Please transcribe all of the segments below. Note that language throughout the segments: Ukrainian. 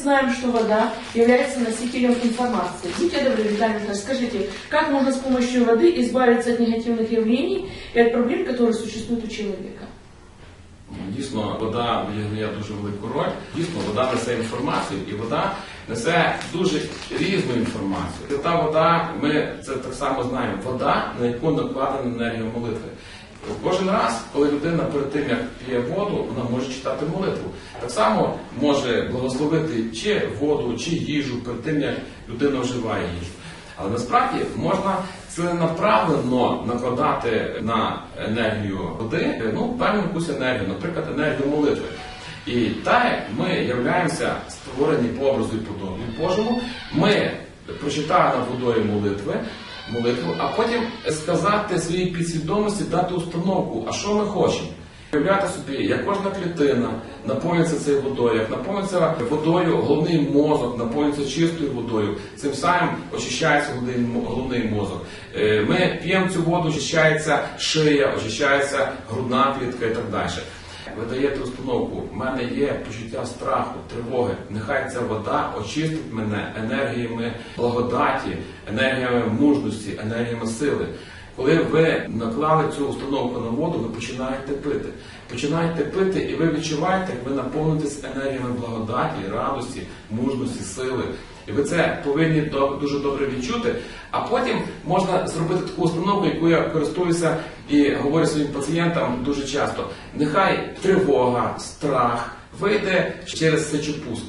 знаем, что вода является носителем информации. Будьте добры, Виталий Николаевич, скажите, как можно с помощью воды избавиться от негативных явлений и от проблем, которые существуют у человека? Дійсно, вода відіграє дуже велику роль. Дійсно, вода несе інформацію, і вода несе дуже різну інформацію. І та вода, ми це так само знаємо, вода, на яку накладена енергія молитви. Кожен раз, коли людина перед тим, як п'є воду, вона може читати молитву. Так само може благословити чи воду, чи їжу перед тим, як людина вживає їжу. Але насправді можна ціленаправленно накладати на енергію води ну, певну якусь енергію, наприклад, енергію молитви. І так як ми являємося створені по образу і подобі Божому, ми прочитали над водою молитви, молитву, а потім сказати своїй підсвідомості, дати установку, а що ми хочемо. Уявляти собі, як кожна клітина наповнюється цією водою, як наповнюється водою головний мозок, наповнюється чистою водою, цим самим очищається головний мозок. Е, Ми п'ємо цю воду, очищається шия, очищається грудна клітка і так далі. Ви даєте установку, в мене є почуття страху, тривоги. Нехай ця вода очистить мене енергіями благодаті, енергіями мужності, енергіями сили. Коли ви наклали цю установку на воду, ви починаєте пити. Починаєте пити, і ви відчуваєте, як ви наповнитесь енергіями благодаті, радості, мужності, сили. І ви це повинні дуже добре відчути. А потім можна зробити таку установку, яку я користуюся і говорю своїм пацієнтам дуже часто. Нехай тривога, страх вийде через сечопуск.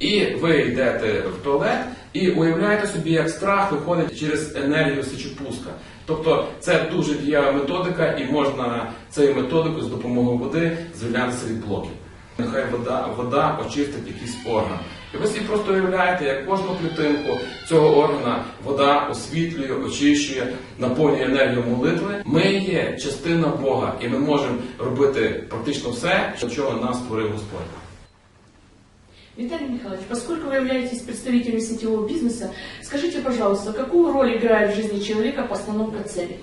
І ви йдете в туалет і уявляєте собі, як страх виходить через енергію сечопуска. Тобто це дуже дієва методика, і можна цією методикою з допомогою води звільнятися від блоків. Нехай вода, вода очистить якийсь орган. І ви собі просто уявляєте, як кожну клітинку цього органа вода освітлює, очищує, наповнює енергію молитви. Ми є частина Бога, і ми можемо робити практично все, для чого нас створив Господь. Виталий Михайлович, поскольку вы являетесь представителем сетевого бизнеса, скажите, пожалуйста, какую роль играет в жизни человека постановка цели?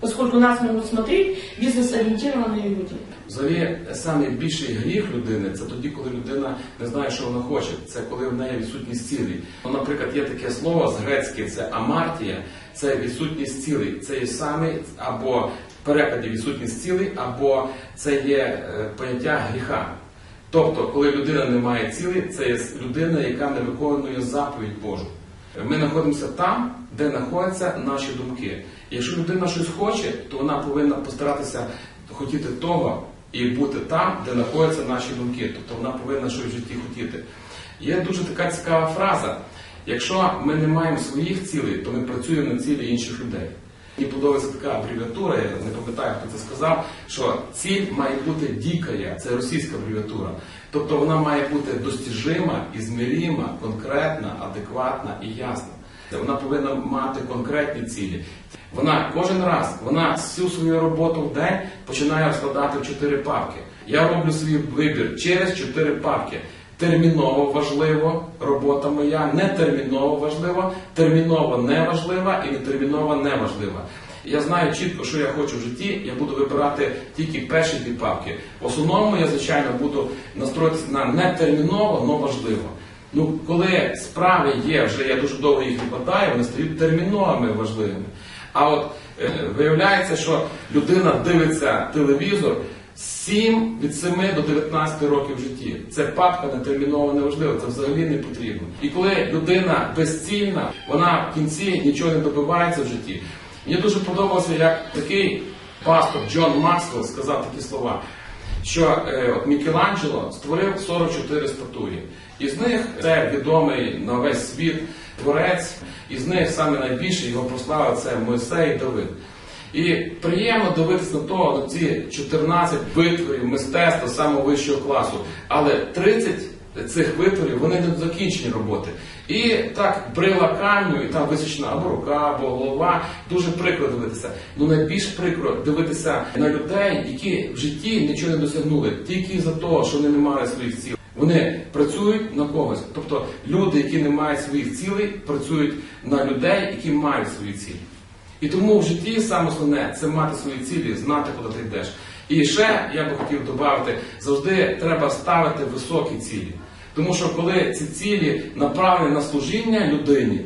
Поскольку нас могут смотреть бизнес-ориентированные люди. Взагалі, найбільший гріх людини це тоді, коли людина не знає, що вона хоче. Це коли в неї відсутність цілей. Ну, наприклад, є таке слово з грецьке, це амартія, це відсутність цілей. Це є саме або в перекладі відсутність цілей, або це є е, поняття гріха. Тобто, коли людина не має цілей, це є людина, яка не виконує заповідь Божу. Ми знаходимося там, де знаходяться наші думки. Якщо людина щось хоче, то вона повинна постаратися хотіти того і бути там, де знаходяться наші думки. Тобто вона повинна щось в житті хотіти. Є дуже така цікава фраза: якщо ми не маємо своїх цілей, то ми працюємо на цілі інших людей. Мені подобається така абревіатура, я не пам'ятаю, хто це сказав, що ціль має бути дікая, це російська абревіатура. Тобто вона має бути достіжима, ізміріма, конкретна, адекватна і ясна. Вона повинна мати конкретні цілі. Вона кожен раз, вона всю свою роботу в день починає розкладати в чотири папки. Я роблю свій вибір через чотири папки. Терміново важливо робота моя, не терміново важлива, терміново не важлива і нетерміново не важлива. Я знаю чітко, що я хочу в житті, я буду вибирати тільки перші дві папки. В основному я, звичайно, буду настроїтися на нетерміново, але важливо. Ну, коли справи є, вже я дуже довго їх викладаю, вони стають терміновими важливими. А от е, виявляється, що людина дивиться телевізор 7 від 7 до 19 років в житті. Це папка нетерміново неважлива, це взагалі не потрібно. І коли людина безцільна, вона в кінці нічого не добивається в житті. Мені дуже подобалося, як такий пастор Джон Максвелл сказав такі слова, що е, от Мікеланджело створив 44 статуї. Із них це відомий на весь світ творець, із них саме найбільший його прослава це Мойсей і Давид. І приємно дивитися на то, на ці 14 витворів мистецтва самого вищого класу, але 30 цих витворів вони не закінчені роботи. І так брила камню, і там висічена або рука, або голова. Дуже прикро дивитися. Ну найбільш прикро дивитися на людей, які в житті нічого не досягнули, тільки за того, що вони не мали своїх цілей. Вони працюють на когось. Тобто люди, які не мають своїх цілей, працюють на людей, які мають свої цілі. І тому в житті саме основне це мати свої цілі, знати, куди ти йдеш. І ще я би хотів додати, завжди треба ставити високі цілі. Тому що коли ці цілі направлені на служіння людині,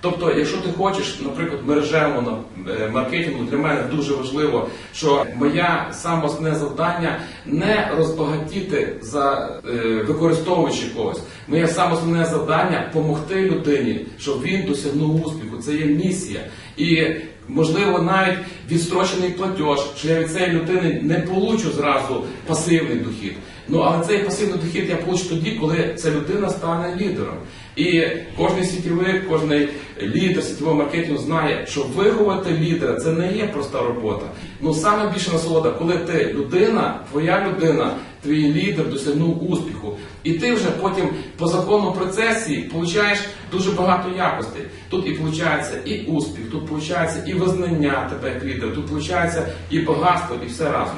тобто, якщо ти хочеш, наприклад, мережевому е, маркетингу, для мене дуже важливо, що моя саме основне завдання не розбагатіти за е, використовуючи когось. Моє саме основне завдання допомогти людині, щоб він досягнув успіху. Це є місія. І можливо навіть відстрочений платеж, що я від цієї людини не получу зразу пасивний дохід. Ну але цей пасивний дохід я получу тоді, коли ця людина стане лідером. І кожен світовий, кожен лідер світового маркетингу знає, що виховати лідера це не є проста робота. Ну саме більше насолода, коли ти людина, твоя людина, твій лідер досягнув успіху, і ти вже потім по законному процесі получаєш дуже багато якостей. Тут і виходить і успіх, тут виходить і визнання тебе як лідера, тут виходить і багатство, і все разом.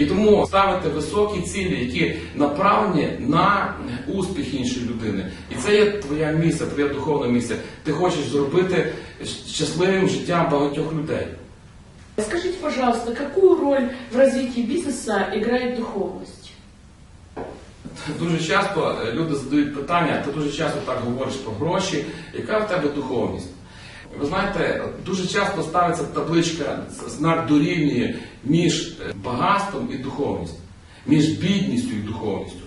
І тому ставити високі цілі, які направлені на успіх іншої людини. І це є твоя місія, твоя духовна місія. Ти хочеш зробити щасливим життя багатьох людей. Скажите, пожалуйста, какую роль в развитии бизнеса играет духовность? Дуже часто е, люди задають питання, ти дуже часто так говориш про гроші, яка в тебе духовність? Ви знаєте, дуже часто ставиться табличка, знак дорівнює між е, багатством і духовністю, між бідністю і духовністю.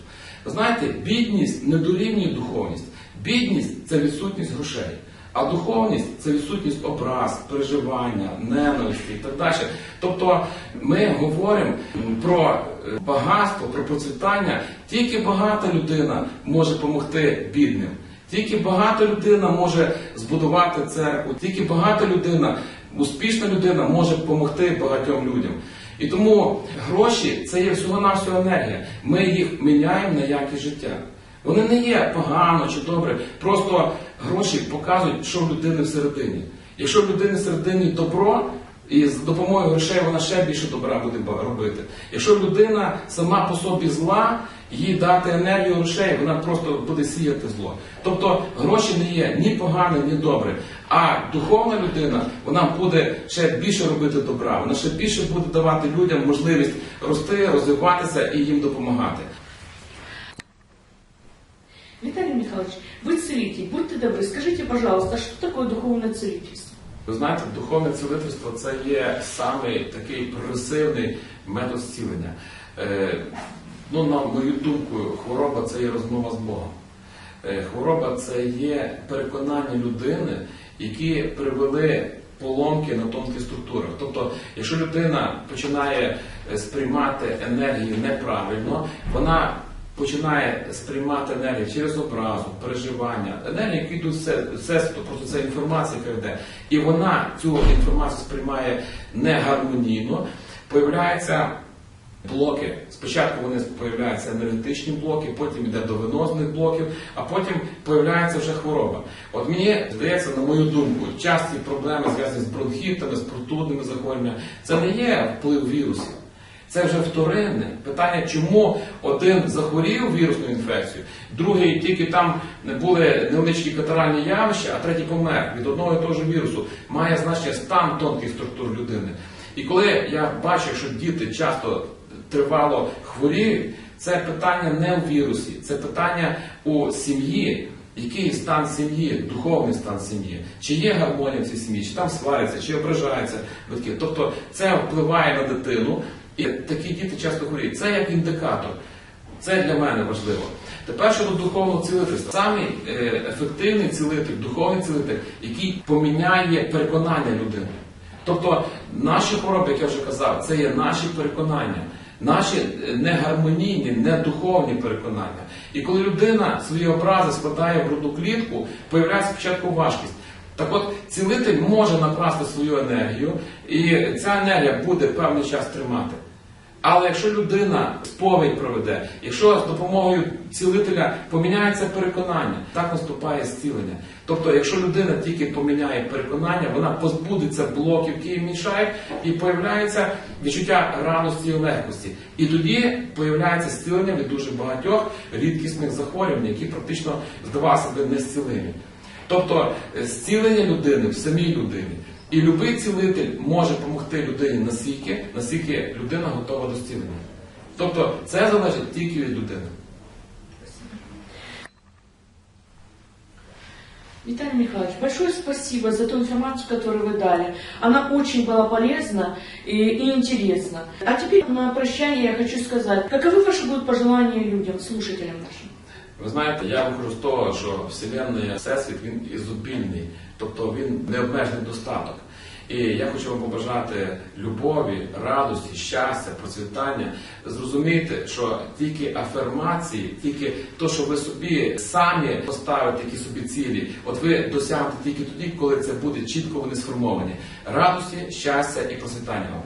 Ви знаєте, бідність не дорівнює духовність. Бідність це відсутність грошей. А духовність це відсутність образ, переживання, ненависті і так далі. Тобто ми говоримо про е, багатство, про процвітання. Тільки багата людина може допомогти бідним. Тільки багата людина може збудувати церкву, тільки багата людина, успішна людина може допомогти багатьом людям. І тому гроші це є всього-навсього енергія. Ми їх міняємо на якість життя. Вони не є погано чи добре, просто гроші показують, що в людини всередині. Якщо в людини всередині добро, і з допомогою грошей вона ще більше добра буде робити. Якщо людина сама по собі зла, їй дати енергію грошей, вона просто буде сіяти зло. Тобто гроші не є ні погане, ні добре. А духовна людина вона буде ще більше робити добра, вона ще більше буде давати людям можливість рости, розвиватися і їм допомагати. Виталий Михайлович, вы целитель, будьте добры, скажите, пожалуйста, что такое духовное целительство? Ви знаєте, духовне цілительство це є самий такий прогресивний метод зцілення. Е, ну, на мою думку, хвороба це є розмова з Богом. Е, хвороба це є переконання людини, які привели поломки на тонких структурах. Тобто, якщо людина починає е, сприймати енергію неправильно, вона починає сприймати енергію через образу, переживання, енергія, які йдуть все, все просто це інформація, яка йде. І вона цю інформацію сприймає негармонійно, появляються блоки. Спочатку вони появляються енергетичні блоки, потім йде до венозних блоків, а потім появляється вже хвороба. От мені здається, на мою думку, часті проблеми зв'язані з бронхітами, з простудними захворюваннями, це не є вплив вірусів. Це вже вторинне питання, чому один захворів вірусною інфекцією, другий тільки там були невеличкі катаральні явища, а третій помер від одного і того ж вірусу, має значення стан тонких структур людини. І коли я бачу, що діти часто тривало хворіють, це питання не у вірусі, це питання у сім'ї. Який стан сім'ї, духовний стан сім'ї, чи є гармонія в цій сім'ї, чи там сваряться, чи ображаються батьки. Тобто це впливає на дитину, і такі діти часто хворіють. Це як індикатор. Це для мене важливо. Тепер щодо духовного цілительства. Самий е, ефективний цілитель, духовний цілитель, який поміняє переконання людини. Тобто наші хвороби, як я вже казав, це є наші переконання, наші е, негармонійні, недуховні переконання. І коли людина свої образи складає в грудну клітку, появляється спочатку важкість. Так от цілитель може накласти свою енергію, і ця енергія буде певний час тримати. Але якщо людина сповідь проведе, якщо з допомогою цілителя поміняється переконання, так наступає зцілення. Тобто, якщо людина тільки поміняє переконання, вона позбудеться блоків, які мішають, і появляється відчуття радості і легкості. І тоді появляється зцілення від дуже багатьох рідкісних захворювань, які практично здавалося би не зцілені. Тобто зцілення людини в самій людині. І будь-який цілитель може допомогти людині настільки, наскільки людина готова до зцілення. Тобто це залежить тільки від людини. Виталий Михайлович, большое спасибо за ту информацию, которую вы дали. Она очень была полезна и, и интересна. А теперь на прощание я хочу сказать, каковы ваши будут пожелания людям, слушателям нашим? Ви знаєте, я виходжу з того, що Вселенная, Всесвіт він ізобільний, тобто він необмежений достаток. І я хочу вам побажати любові, радості, щастя, процвітання, зрозуміти, що тільки афермації, тільки то, що ви собі самі поставите які собі цілі, от ви досягнете тільки тоді, коли це буде чітко вони сформовані. Радості, щастя і процвітання вам.